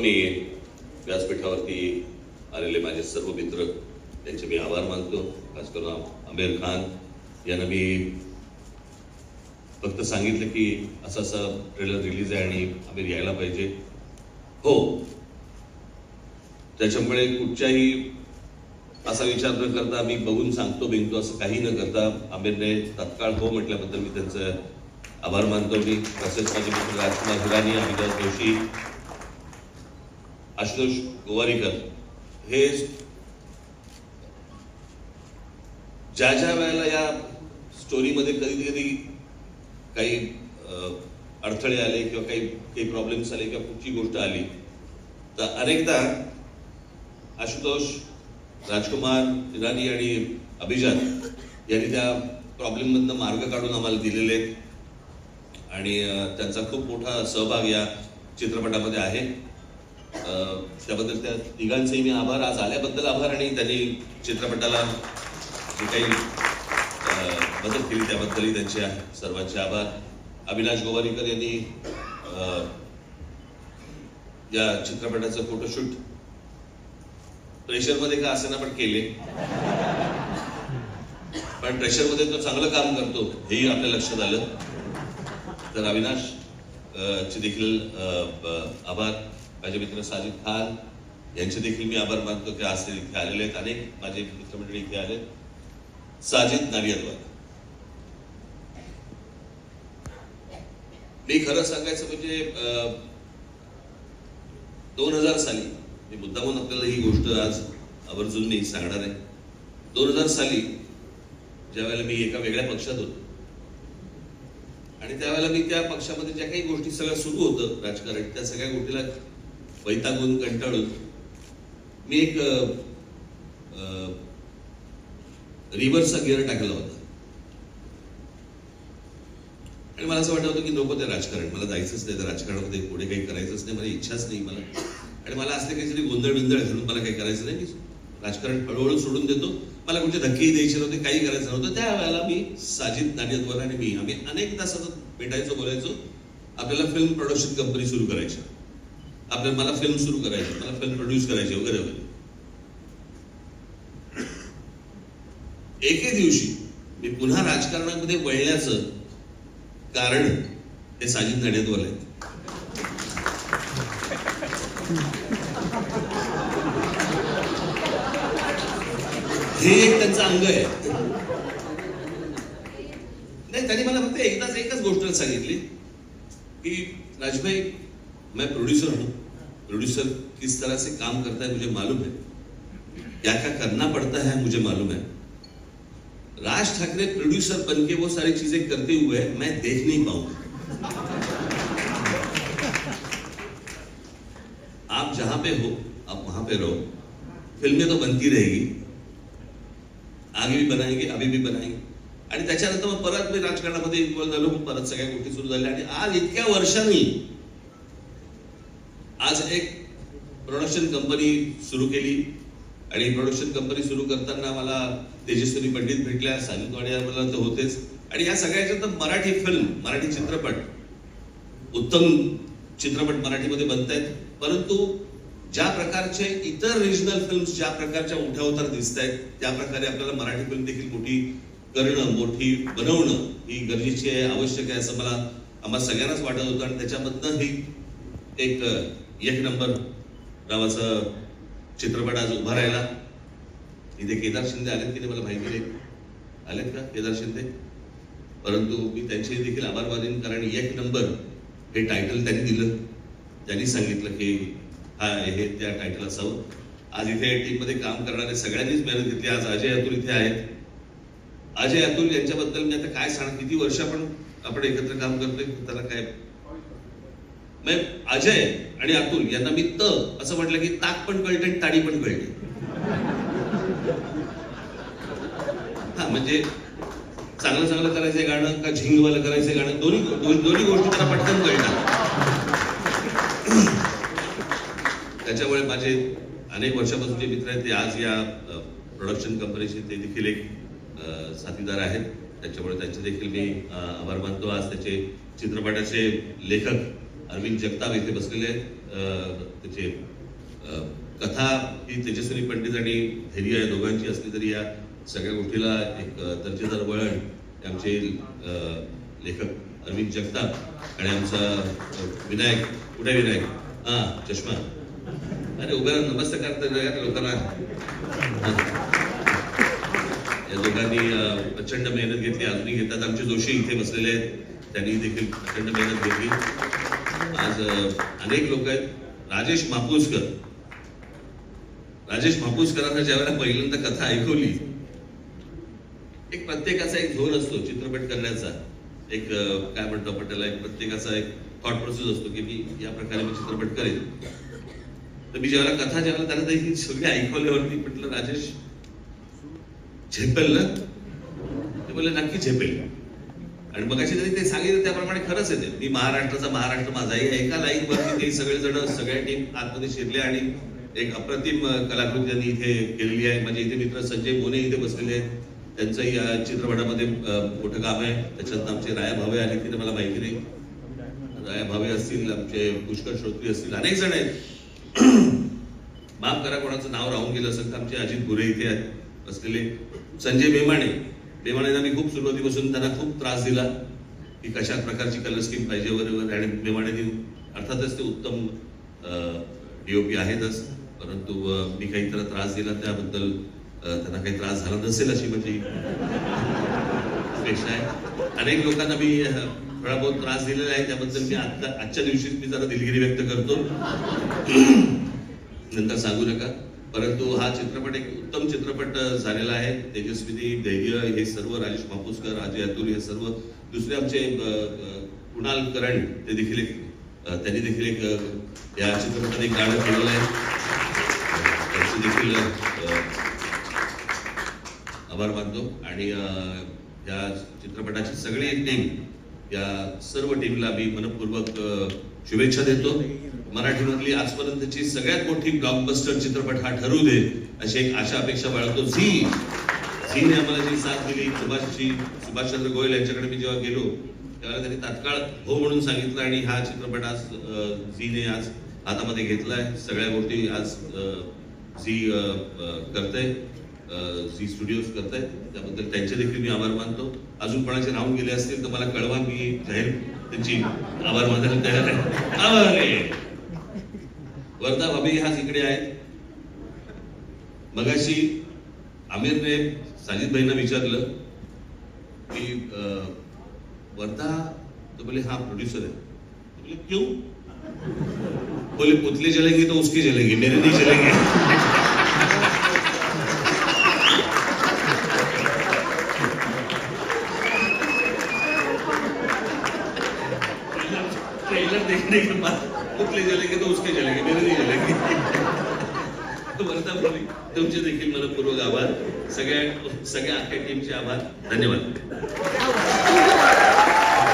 मी व्यासपीठावरती आलेले माझे सर्व मित्र त्यांचे मी आभार मानतो. खास करून आमिर खान यांना मी फक्त सांगितलं की असं असं ट्रेलर रिलीज आहे आणि आमिर यायला पाहिजे. हो त्याच्यामुळे कुठच्याही असा विचार न करता मी बघून सांगतो बिंगतो असं काही न करता आमिरने तत्काळ हो म्हटल्याबद्दल मी त्यांचं आभार मानतो. मी तसेच माझे मित्र राजकुमार हिरानी अमिताभ जोशी आशुतोष गोवारीकर हे ज्या ज्या वेळेला या स्टोरीमध्ये कधी कधी काही अडथळे आले किंवा काही काही प्रॉब्लेम्स आले किंवा कुठची गोष्ट आली तर अनेकदा आशुतोष राजकुमार इराणी आणि अभिजात यांनी त्या प्रॉब्लेममधनं मार्ग काढून आम्हाला दिलेले आहेत. आणि त्यांचा खूप मोठा सहभाग या चित्रपटामध्ये आहे. त्याबद्दल त्या तिघांचेही मी आभार. आज आल्याबद्दल आभार आणि त्यांनी चित्रपटाला जे काही मदत केली त्याबद्दलही त्यांचे सर्वांचे आभार. अविनाश गोवारीकर यांनी या चित्रपटाचं फोटोशूट प्रेशरमध्ये का असेना पण केले. पण प्रेशरमध्ये तो चांगलं काम करतो हेही आपल्या लक्षात आलं. तर अविनाश चे देखील आभार. माझे मित्र साजिद खान यांचे देखील मी आभार मानतो. की आज इथे आलेले आहेत. अनेक माझे मित्रमंडळी इथे आले साजिद नारियलवाद मी खरं सांगायचं म्हणजे दोन हजार साली मी मुद्दामून आपल्याला ही गोष्ट आज आवर्जून मी सांगणार आहे. दोन हजार साली ज्या वेळेला मी एका वेगळ्या पक्षात होतो. आणि त्यावेळेला मी त्या पक्षामध्ये ज्या काही गोष्टी सगळ्या सुरू होतं राजकारण त्या सगळ्या गोष्टीला वैतागून कंटाळून मी एक रिव्हर्सचा गिअर टाकला होता. आणि मला असं वाटत होतं की नको ते राजकारण मला जायचंच नाही त्या राजकारणामध्ये पुढे काही करायचंच नाही मला इच्छाच नाही मला. आणि मला असले काहीतरी गोंधळ बिंधळ घालून मला काही करायचं नाही मी राजकारण हळूहळू सोडून देतो. मला कुठे धक्केही द्यायचे नव्हते काही करायचं नव्हतं. त्यावेळेला मी साजिद नाडियतवाला आणि मी आम्ही अनेकदा तासात भेटायचो बोलायचो. आपल्याला फिल्म प्रोडक्शन कंपनी सुरू करायची आपल्या मला फिल्म सुरू करायची मला फिल्म प्रोड्यूस करायची वगैरे वगैरे. एके दिवशी मी पुन्हा राजकारणामध्ये वळण्याचं कारण हे साजिद नाडियतवाले आहेत. हे एक त्यांचं अंग आहे. नाही त्यांनी मला फक्त एकदाच एकच गोष्ट सांगितली की राजभाई मैं प्रोड्यूसर हूं. प्रोड्यूसर किस तरह से काम करता है मुझे मालूम है। क्या क्या करना पड़ता है मुझे मालूम है। राज ठाकरे प्रोड्यूसर बन के वो सारी चीज़ें करते हुए मैं देख नहीं पाऊँगा। आप जहाँ पे हो, आप वहाँ पे रहो। फ़िल्में तो बनती रहेगी। आगे भी बनाएँगे, अभी भी बनाएँगे। आणि त्याच्यानंतर मग परत मी राजकारणामध्ये इन्व्हॉल्व झालो परत सगळ्या गोष्टी सुरू झाल्या आणि आज इतक्या वर्षांनी आज एक प्रोडक्शन कंपनी सुरू केली. आणि प्रोडक्शन कंपनी सुरू करताना मला तेजस्वी पंडित भेटल्या साजिद मला तर होतेच. आणि या सगळ्याच्या तर मराठी फिल्म मराठी चित्रपट उत्तम चित्रपट मराठीमध्ये बनत आहेत परंतु ज्या प्रकारचे इतर रिजनल फिल्म ज्या प्रकारच्या उठावतार दिसत आहेत त्या प्रकारे आपल्याला मराठी फिल्म देखील मोठी करणं मोठी बनवणं ही गरजेची आहे आवश्यक आहे असं मला आम्हाला सगळ्यांनाच वाटत होतं. आणि त्याच्यामधनं ही एक एक नंबर नावाचा चित्रपट आज उभा राहिला. इथे केदार शिंदे आलेत की नाही मला माहिती नाही. आलेत का केदार शिंदे? परंतु मी त्यांचे देखील आभार मानेन कारण एक नंबर हे टायटल त्यांनी दिलं. त्यांनी सांगितलं की हा हे त्या टायटल असावं. आज इथे टीममध्ये काम करणारे सगळ्यांनीच मेहनत घेतली. आज अजय अतुल इथे आहेत. अजय अतुल यांच्याबद्दल मी आता काय सांग किती वर्ष आपण आपण एकत्र काम करतोय? त्याला काय म्हणजे अजय आणि अतुल यांना मी त असं म्हटलं की ताक पण कळते आणि ताडी पण कळते. हा म्हणजे चांगलं चांगलं करायचं गाणं का झिंगवालं करायचं गाणं दोन्ही दोन्ही दोन्ही गोष्टी त्याला पटकन कळणार त्याच्यामुळे माझे अनेक वर्षापासून जे मित्र आहेत ते आज या प्रोडक्शन कंपनीचे ते देखील एक साथीदार आहेत. त्याच्यामुळे त्यांचे देखील मी आभार मानतो. आज त्याचे चित्रपटाचे लेखक अरविंद जगताप इथे बसलेले आहेत. त्याचे कथा ही तेजस्वी पंडित आणि धैर्य या दोघांची असली तरी या सगळ्या गोष्टीला एक दर्जेदार वळण आमचे लेखक अरविंद जगताप आणि आमचा विनायक कुठे विनायक? हा चष्मा. अरे उभ्या नमस्कार तर लोकांना. या दोघांनी प्रचंड मेहनत घेतली. अजूनही घेतात. आमचे जोशी इथे बसलेले आहेत. त्यांनी देखील प्रचंड मेहनत घेतली. आज अनेक लोक आहेत. राजेश मापुसकर. राजेश मापुसकरांना ज्यावेळेला पहिल्यांदा कथा ऐकवली एक प्रत्येकाचा एक झोर असतो चित्रपट करण्याचा. एक काय म्हणतो आपण त्याला एक प्रत्येकाचा एक थॉट प्रोसेस असतो की मी या प्रकारे मी चित्रपट करेन. तर मी ज्यावेळेला कथा जेव्हा त्यांना ही सगळी ऐकवल्यावरती म्हटलं राजेश झेपेल ना? ते बोलले नक्की झेपेल. आणि मग अशी जरी ते सांगितलं त्याप्रमाणे खरंच येते मी महाराष्ट्राचा महाराष्ट्र माझा आहे. एका लाईन वरती ते सगळेजण सगळ्या टीम आतमध्ये शिरले आणि एक अप्रतिम कलाकृती त्यांनी इथे केलेली आहे. माझे इथे मित्र संजय मोने इथे बसलेले आहेत. त्यांचंही चित्रपटामध्ये मोठं काम आहे. त्याच्यात आमचे राया भावे आले तिथे मला माहिती नाही. राया भावे असतील आमचे पुष्कर श्रोत्री असतील अनेक जण आहेत. माफ करा कोणाचं नाव राहून गेलं असेल तर आमचे अजित गुरे इथे आहेत बसलेले. संजय मेमाणे बेमाणेंना मी खूप सुरुवातीपासून त्यांना खूप त्रास दिला की कशा प्रकारची कलर स्कीम पाहिजे वगैरे वगैरे आणि बेमाणेंनी अर्थातच ते उत्तम डीओपी आहेतच परंतु मी काही त्याला त्रास दिला त्याबद्दल त्यांना काही त्रास झाला नसेल अशी माझी अपेक्षा आहे. अनेक लोकांना मी थोडा बहुत त्रास दिलेला आहे त्याबद्दल मी आजच्या दिवशीच मी जरा दिलगिरी व्यक्त करतो. नंतर सांगू नका. परंतु हा चित्रपट एक उत्तम चित्रपट झालेला आहे. तेजस्विनी धैर्य हे सर्व राजेश मापुसकर अजय अतुल हे सर्व दुसरे आमचे कुणाल करण ते देखील एक त्यांनी देखील एक या चित्रपटात एक गाणं केलेलं आहे. त्यांचे देखील आभार मानतो. आणि या चित्रपटाची सगळी टीम या सर्व टीमला मी मनपूर्वक शुभेच्छा देतो. मराठीमधली आजपर्यंतची सगळ्यात मोठी ब्लॉकबस्टर चित्रपट हा ठरू दे अशी एक आशा अपेक्षा बाळगतो. झी! झीने आम्हाला जी साथ दिली सुभाषजी सुभाषचंद्र गोयल यांच्याकडे मी जेव्हा गेलो त्यावेळेला त्यांनी तात्काळ हो म्हणून सांगितलं आणि हा चित्रपट आज झीने आज हातामध्ये घेतलाय. सगळ्या गोष्टी आज झी अ, करतंय झी स्टुडिओज करतायत त्याबद्दल त्यांचे देखील मी आभार मानतो. अजून कोणाचे राहून गेले असतील तर मला कळवा मी जाहीर त्यांची आभार मानायला तयार आहे. आभार. आहे. वर्धा भाभी हाच इकडे आहेत मगाशी आमिरने साजिद भाईंना विचारलं की वर्धा तो बोले हा प्रोड्यूसर है तो बोले क्यों? बोले पुतले चलेंगे तो उसके चलेंगे मेरे नहीं चलेंगे ट्रेलर देखने के बाद पुतले जलेगे तो उसके जलेगे मेरे नाही जलेगे। वर्धा पूर्वी तुमचे देखील मनपूर्वक आभार. सगळ्या सगळ्या अख्ख्या टीमचे आभार. धन्यवाद.